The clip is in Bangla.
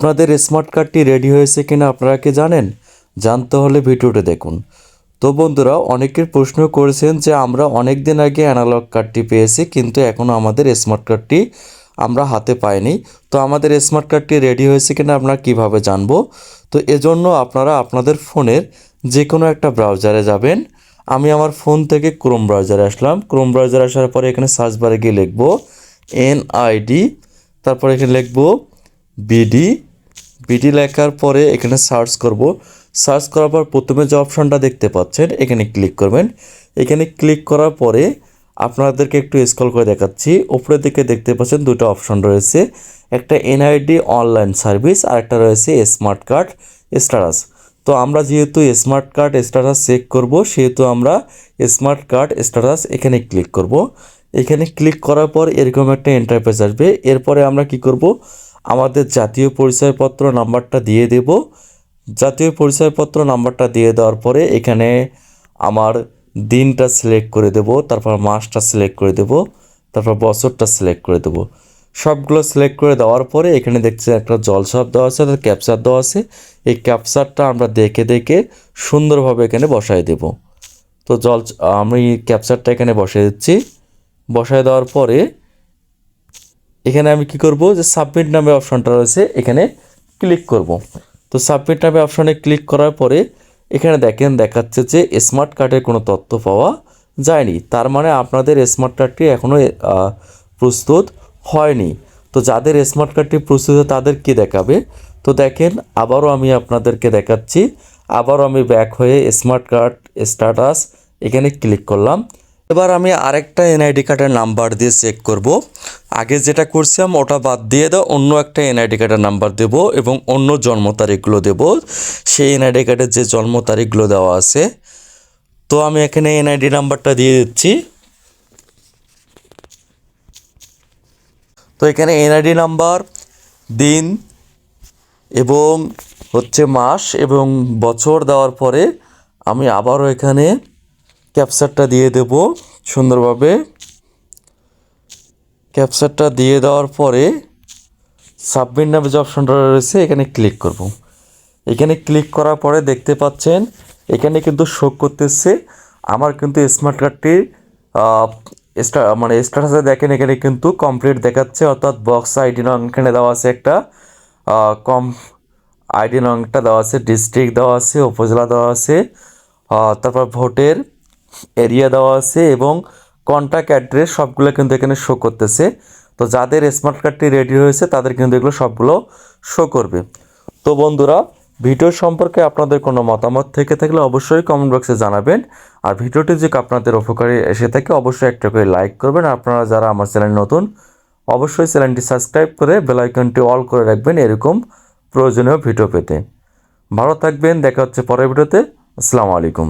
আপনাদের স্মার্ট কার্ডটি রেডি হয়েছে কিনা আপনারা কি জানেন? জানতে হলে ভিডিওটি দেখুন। তো বন্ধুরা অনেকের প্রশ্ন করেছেন যে আমরা অনেক দিন আগে অ্যানালগ কার্ডটি পেয়েছি, কিন্তু এখনও আমাদের স্মার্ট কার্ডটি আমরা হাতে পাইনি। তো আমাদের স্মার্ট কার্ডটি রেডি হয়েছে কিনা আপনারা কীভাবে জানব? তো এজন্য আপনারা আপনাদের ফোনের যে কোনো একটা ব্রাউজারে যাবেন। আমি আমার ফোন থেকে ক্রোম ব্রাউজারে আসলাম। ক্রোম ব্রাউজারে আসার পরে এখানে সার্চ বারে গিয়ে লিখব এনআইডি তারপর এখানে লিখব বিডি বিডি লেখার পরে এখানে সার্চ করব। সার্চ করার পর প্রথমে যে অপশনটা দেখতে পাচ্ছেন, এখানে ক্লিক করবেন। এখানে ক্লিক করার পরে আপনাদেরকে একটু স্ক্রল করে দেখাচ্ছি। উপরের দিকে দেখতে পাচ্ছেন দুটো অপশন রয়েছে। একটা এনআইডি অনলাইন সার্ভিস আর একটা রয়েছে স্মার্ট কার্ড স্ট্যাটাস তো আমরা যেহেতু স্মার্ট কার্ড স্ট্যাটাস চেক করব, সেহেতু আমরা স্মার্ট কার্ড স্ট্যাটাস এখানে ক্লিক করব। এখানে ক্লিক করার পর এরকম একটা ইন্টারফেস আসবে। এরপরে আমরা কি করব? আমাদের জাতীয় পরিচয়পত্র নাম্বারটা দিয়ে দেব। জাতীয় পরিচয়পত্র নাম্বারটা দিয়ে দেওয়ার পরে এখানে আমার দিনটা সিলেক্ট করে দেব, তারপর মাসটা সিলেক্ট করে দেব, তারপর বছরটা সিলেক্ট করে দেব। সবগুলো সিলেক্ট করে দেওয়ার পরে এখানে দেখছি একটা জলসাপ দেওয়া আছে, একটা ক্যাপচার দেওয়া আছে। এই ক্যাপচারটা আমরা দেখে দেখে সুন্দরভাবে এখানে বসায় দেব। তো জল আমি ক্যাপচারটা এখানে বসিয়ে দিচ্ছি। বসায় দেওয়ার পরে এখানে আমি কি করব? যে সাবমিট নামে অপশনটা রয়েছে, এখানে ক্লিক করব। তো সাবমিট নামে অপশনে ক্লিক করার পরে, এখানে দেখেন দেখাচ্ছে যে স্মার্ট কার্ডের কোনো তথ্য পাওয়া যায়নি। তার মানে আপনাদের স্মার্ট কার্ডটি এখনও প্রস্তুত হয়নি। তো যাদের স্মার্ট কার্ডটি প্রস্তুত তাদের কি দেখাবে? তো দেখেন, আবারও আমি আপনাদেরকে দেখাচ্ছি। আবারও আমি ব্যাক হয়ে স্মার্ট কার্ড স্ট্যাটাস এখানে ক্লিক করলাম। এবার আমি আরেকটা এনআইডি কার্ডের নাম্বার দিয়ে চেক করব। আগে যেটা করছিলাম, ওটা বাদ দিয়ে দাও, অন্য একটা এনআইডি কার্ডের নাম্বার দেব এবং অন্য জন্ম তারিখগুলো দেব। সেই এনআইডি কার্ডের যে জন্ম তারিখগুলো দেওয়া আছে, তো আমি এখানে এনআইডি নাম্বারটা দিয়ে দিচ্ছি। তো এখানে এনআইডি নাম্বার দিন এবং হচ্ছে মাস এবং বছর দেওয়ার পরে আমি আবারও এখানে ক্যাপচারটা দিয়ে দেব সুন্দরভাবে। ক্যাপচারটা দিয়ে দেওয়ার পরে সাবমিট নামে যে অপশনটা রয়েছে, এখানে ক্লিক করব। এখানে ক্লিক করার পরে দেখতে পাচ্ছেন, এখানে কিন্তু শো করতেছে। আমার কিন্তু স্মার্ট কার্ডটির স্টা মানে স্ট্যাটাসে দেখেন, এখানে কিন্তু কমপ্লিট দেখাচ্ছে। অর্থাৎ বক্স আইডি নং এখানে দেওয়া আছে একটা কম আইডি নংটা দেওয়া আছে ডিস্ট্রিক্ট দেওয়া আছে, উপজেলা দেওয়া আছে তারপর ভোটের এরিয়া দেওয়া আছে এবং কন্ট্যাক্ট অ্যাড্রেস সবগুলো কিন্তু এখানে শো করতেছে। তো যাদের স্মার্ট কার্ডটি রেডি হয়েছে তাদের কিন্তু এগুলো সবগুলো শো করবে। তো বন্ধুরা, ভিডিও সম্পর্কে আপনাদের কোনো মতামত থেকে থাকলে অবশ্যই কমেন্ট বক্সে জানাবেন। আর ভিডিওটি যদি আপনাদের উপকারে এসে থাকে, অবশ্যই একটা করে লাইক করবেন। আপনারা যারা আমার চ্যানেল নতুন, অবশ্যই চ্যানেলটি সাবস্ক্রাইব করে বেল আইকনটি অল করে রাখবেন এরকম প্রয়োজনীয় ভিডিও পেতে। ভালো থাকবেন, দেখা হচ্ছে পরের ভিডিওতে। আসসালামু আলাইকুম।